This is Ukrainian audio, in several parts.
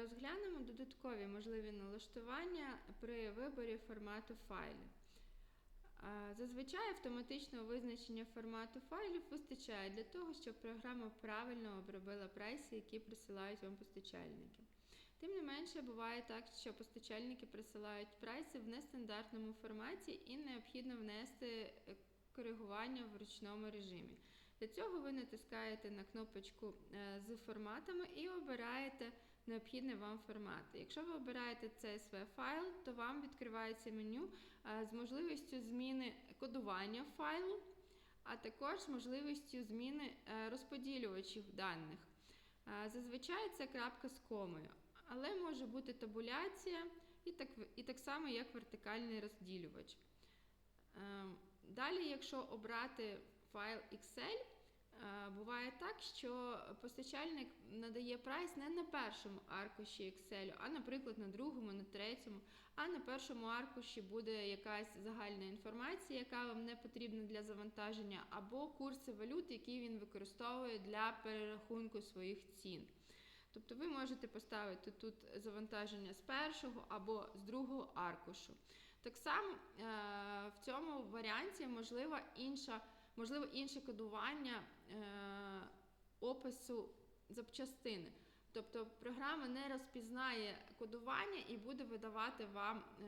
Розглянемо додаткові можливі налаштування при виборі формату файлів. Зазвичай автоматичного визначення формату файлів вистачає для того, щоб програма правильно обробила прайси, які присилають вам постачальники. Тим не менше, буває так, що постачальники присилають прайси в нестандартному форматі і необхідно внести е, коригування в ручному режимі. Для цього ви натискаєте на кнопочку е, з форматами і обираєте необхідний вам формат. Якщо ви обираєте CSV файл, то вам відкривається меню е, з можливістю зміни кодування файлу, а також можливістю зміни е, розподілювачів даних. Е, Зазвичай це крапка з комою, але може бути табуляція і так, і так само, як вертикальний розділювач. Ем, Далі, якщо обрати файл Excel, буває так, що постачальник надає прайс не на першому аркуші Excel, а, наприклад, на другому, на третьому. А на першому аркуші буде якась загальна інформація, яка вам не потрібна для завантаження, або курси валют, які він використовує для перерахунку своїх цін. Тобто ви можете поставити тут завантаження з першого або з другого аркушу. Так само е, в цьому варіанті можливо, інша, можливо інше кодування е, опису запчастини. Тобто програма не розпізнає кодування і буде видавати вам е,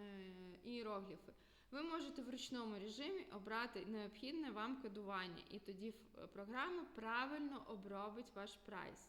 іерогліфи. Ви можете в ручному режимі обрати необхідне вам кодування, і тоді програма правильно обробить ваш прайс.